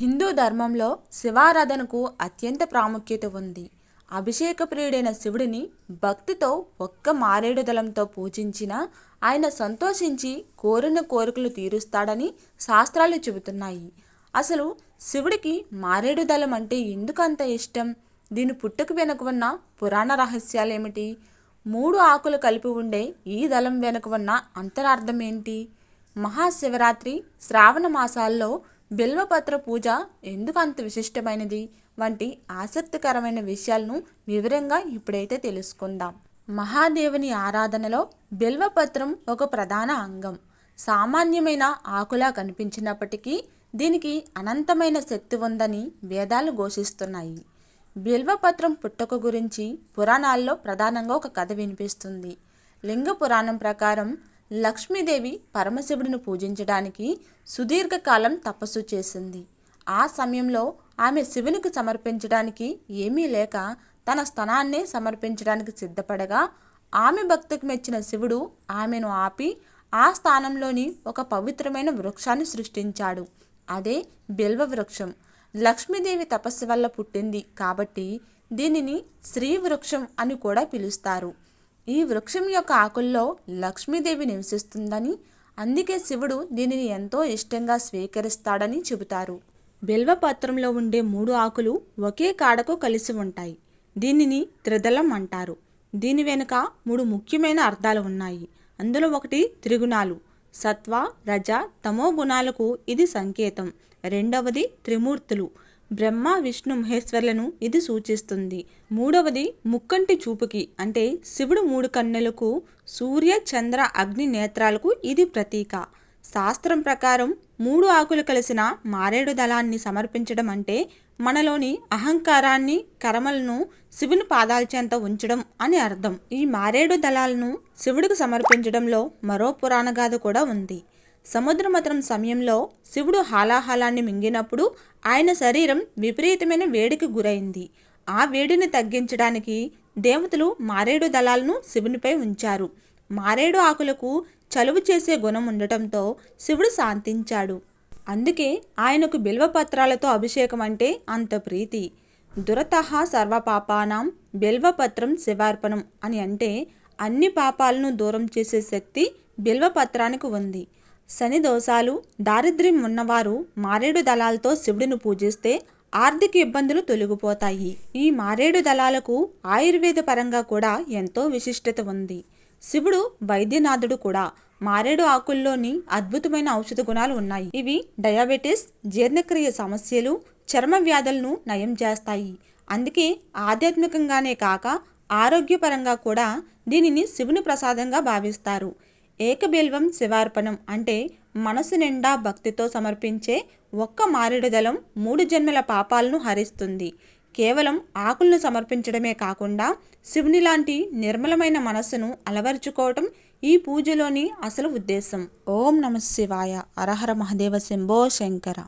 హిందూ ధర్మంలో శివారాధనకు అత్యంత ప్రాముఖ్యత ఉంది. అభిషేక ప్రియుడైన శివుడిని భక్తితో ఒక్క మారేడు దళంతో పూజించిన ఆయన సంతోషించి కోరిన కోరికలు తీరుస్తాడని శాస్త్రాలు చెబుతున్నాయి. అసలు శివుడికి మారేడు దళం అంటే ఎందుకు అంత ఇష్టం? దీని పుట్టుక వెనుక ఉన్న పురాణ రహస్యాలేమిటి? మూడు ఆకులు కలిపి ఉండే ఈ దళం వెనుక ఉన్న అంతరార్థం ఏంటి? మహాశివరాత్రి శ్రావణ మాసాల్లో బిల్వపత్ర పూజ ఎందుకు అంత విశిష్టమైనది? వంటి ఆసక్తికరమైన విషయాలను వివరంగా ఇప్పుడైతే తెలుసుకుందాం. మహాదేవుని ఆరాధనలో బిల్వపత్రం ఒక ప్రధాన అంగం. సామాన్యమైన ఆకులా కనిపించినప్పటికీ దీనికి అనంతమైన శక్తి ఉందని వేదాలు ఘోషిస్తున్నాయి. బిల్వపత్రం పుట్టుక గురించి పురాణాల్లో ప్రధానంగా ఒక కథ వినిపిస్తుంది. లింగ పురాణం ప్రకారం లక్ష్మీదేవి పరమశివుడిని పూజించడానికి సుదీర్ఘకాలం తపస్సు చేసింది. ఆ సమయంలో ఆమె శివునికి సమర్పించడానికి ఏమీ లేక తన స్థనాన్నే సమర్పించడానికి సిద్ధపడగా ఆమె భక్తికి మెచ్చిన శివుడు ఆమెను ఆపి ఆ స్థానంలోని ఒక పవిత్రమైన వృక్షాన్ని సృష్టించాడు. అదే బిల్వ వృక్షం. లక్ష్మీదేవి తపస్సు వల్ల పుట్టింది కాబట్టి దీనిని శ్రీ వృక్షం అని కూడా పిలుస్తారు. ఈ వృక్షం యొక్క ఆకుల్లో లక్ష్మీదేవి నివసిస్తుందని అందుకే శివుడు దీనిని ఎంతో ఇష్టంగా స్వీకరిస్తాడని చెబుతారు. బిల్వపత్రంలో ఉండే మూడు ఆకులు ఒకే కాడకు కలిసి ఉంటాయి. దీనిని త్రిదళం అంటారు. దీని వెనుక మూడు ముఖ్యమైన అర్థాలు ఉన్నాయి. అందులో ఒకటి త్రిగుణాలు. సత్వ రజ తమో గుణాలకు ఇది సంకేతం. రెండవది త్రిమూర్తులు. బ్రహ్మ విష్ణు మహేశ్వర్లను ఇది సూచిస్తుంది. మూడవది ముక్కంటి చూపుకి అంటే శివుడు మూడు కన్నులకు సూర్య చంద్ర అగ్ని నేత్రాలకు ఇది ప్రతీక. శాస్త్రం ప్రకారం మూడు ఆకులు కలిసిన మారేడు దళాన్ని సమర్పించడం అంటే మనలోని అహంకారాన్ని కర్మలను శివుని పాదాల్చేంత ఉంచడం అని అర్థం. ఈ మారేడు దళాలను శివుడికి సమర్పించడంలో మరో పురాణ గాథ కూడా ఉంది. సముద్రమతనం సమయంలో శివుడు హాలాహలాన్ని మింగినప్పుడు ఆయన శరీరం విపరీతమైన వేడికి గురైంది. ఆ వేడిని తగ్గించడానికి దేవతలు మారేడు దళాలను శివునిపై ఉంచారు. మారేడు ఆకులకు చలువు చేసే గుణం ఉండటంతో శివుడు శాంతించాడు. అందుకే ఆయనకు బిల్వపత్రాలతో అభిషేకం అంటే అంత ప్రీతి. దురతహ సర్వపాపానాం బిల్వపత్రం శివార్పణం అని అంటే అన్ని పాపాలను దూరం చేసే శక్తి బిల్వపత్రానికి ఉంది. శని దోషాలు దారిద్ర్యం ఉన్నవారు మారేడు దళాలతో శివుడిని పూజిస్తే ఆర్థిక ఇబ్బందులు తొలగిపోతాయి. ఈ మారేడు దళాలకు ఆయుర్వేద పరంగా కూడా ఎంతో విశిష్టత ఉంది. శివుడు వైద్యనాథుడు కూడా మారేడు ఆకుల్లోని అద్భుతమైన ఔషధ గుణాలు ఉన్నాయి. ఇవి డయాబెటీస్ జీర్ణక్రియ సమస్యలు చర్మ వ్యాధులను నయం చేస్తాయి. అందుకే ఆధ్యాత్మికంగానే కాక ఆరోగ్యపరంగా కూడా దీనిని శివుని ప్రసాదంగా భావిస్తారు. ఏకబిల్వం శివార్పణం అంటే మనసు నిండా భక్తితో సమర్పించే ఒక్క మారేడు దళం మూడు జన్మల పాపాలను హరిస్తుంది. కేవలం ఆకులను సమర్పించడమే కాకుండా శివుని లాంటి నిర్మలమైన మనస్సును అలవరుచుకోవటం ఈ పూజలోని అసలు ఉద్దేశం. ఓం నమ శివాయ. అరహర మహదేవ శంభో శంకర.